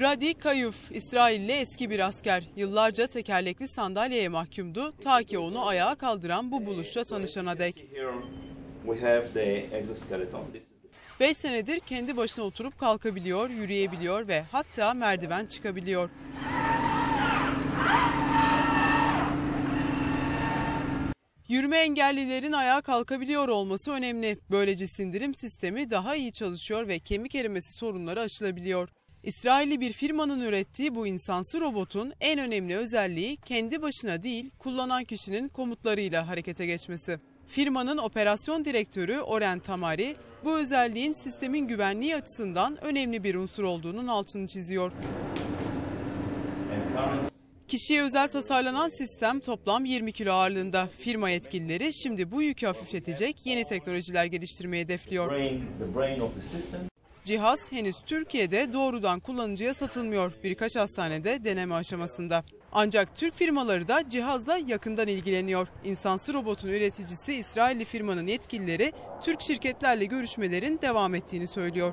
Radi Kayuf, İsrailli eski bir asker. Yıllarca tekerlekli sandalyeye mahkumdu ta ki onu ayağa kaldıran bu buluşla tanışana dek. Here we have the exoskeleton. This is the 5 senedir kendi başına oturup kalkabiliyor, yürüyebiliyor ve hatta merdiven çıkabiliyor. Yürüme engellilerin ayağa kalkabiliyor olması önemli. Böylece sindirim sistemi daha iyi çalışıyor ve kemik erimesi sorunları aşılabiliyor. İsrailli bir firmanın ürettiği bu insansı robotun en önemli özelliği kendi başına değil, kullanan kişinin komutlarıyla harekete geçmesi. Firmanın operasyon direktörü Oren Tamari, bu özelliğin sistemin güvenliği açısından önemli bir unsur olduğunun altını çiziyor. Kişiye özel tasarlanan sistem toplam 20 kilo ağırlığında. Firma yetkilileri şimdi bu yükü hafifletecek yeni teknolojiler geliştirmeyi hedefliyor. Cihaz henüz Türkiye'de doğrudan kullanıcıya satılmıyor. Birkaç hastanede deneme aşamasında. Ancak Türk firmaları da cihazla yakından ilgileniyor. İnsansı robotun üreticisi İsrailli firmanın yetkilileri Türk şirketlerle görüşmelerin devam ettiğini söylüyor.